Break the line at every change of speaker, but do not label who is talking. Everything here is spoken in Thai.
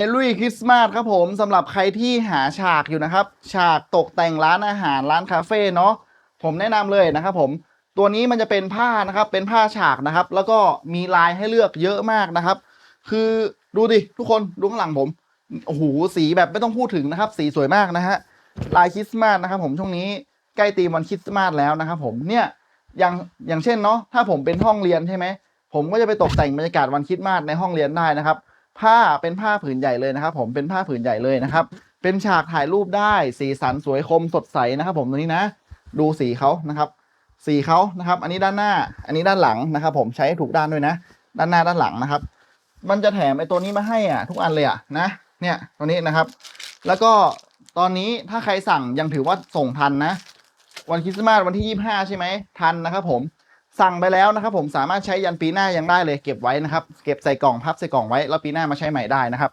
เอลุยคริสต์มาสครับผมสำหรับใครที่หาฉากอยู่นะครับ ฉากตกแต่งร้านอาหารร้านคาเฟ่เนาะผมแนะนำเลยนะครับผมตัวนี้มันจะเป็นผ้านะครับเป็นผ้าฉากนะครับ แล้วก็มีลายให้เลือกเยอะมากนะครับ คือดูดิทุกคนดูข้างหลังผมโอ้โหสีแบบไม่ต้องพูดถึงนะครับ สีสวยมากนะฮะลายคริสต์มาสนะครับ ผมช่วงนี้ใกล้ตีมวันคริสต์มาสแล้วนะครับ ผมเนี่ยอย่างอย่างเช่นเนาะถ้าผมเป็นห้องเรียนใช่ไหมผมก็จะไปตกแต่งบรรยากาศวันคริสต์มาสในห้องเรียนได้นะครับ ผ้าเป็นผ้าผืนใหญ่เลยนะครับ ผมเป็นผ้าผืนใหญ่เลยนะครับ เป็นฉากถ่ายรูปได้สีสันสวยคมสดใสนะครับ ผมตัวนี้นะ ดูสีเขานะครับ สีเขานะครับ อันนี้ด้านหน้า อันนี้ด้านหลังนะครับ ผมใช้ถูกด้านด้วยนะ ด้านหน้าด้านหลังนะครับ มันจะแถมไอ้ตัวนี้มาให้อะ ทุกอันเลยอะนะ เนี่ยตัวนี้นะครับ แล้วก็ตอนนี้ถ้าใครสั่งยังถือว่าส่งทันนะ วันคริสต์มาสวันที่ยี่ห้าใช่ไหมทันนะครับ ผม สั่งไปแล้วนะครับผมสามารถใช้ยันปีหน้ายังได้เลยเก็บไว้นะครับ เก็บใส่กล่องพับใส่กล่องไว้แล้วปีหน้ามาใช้ใหม่ได้นะครับ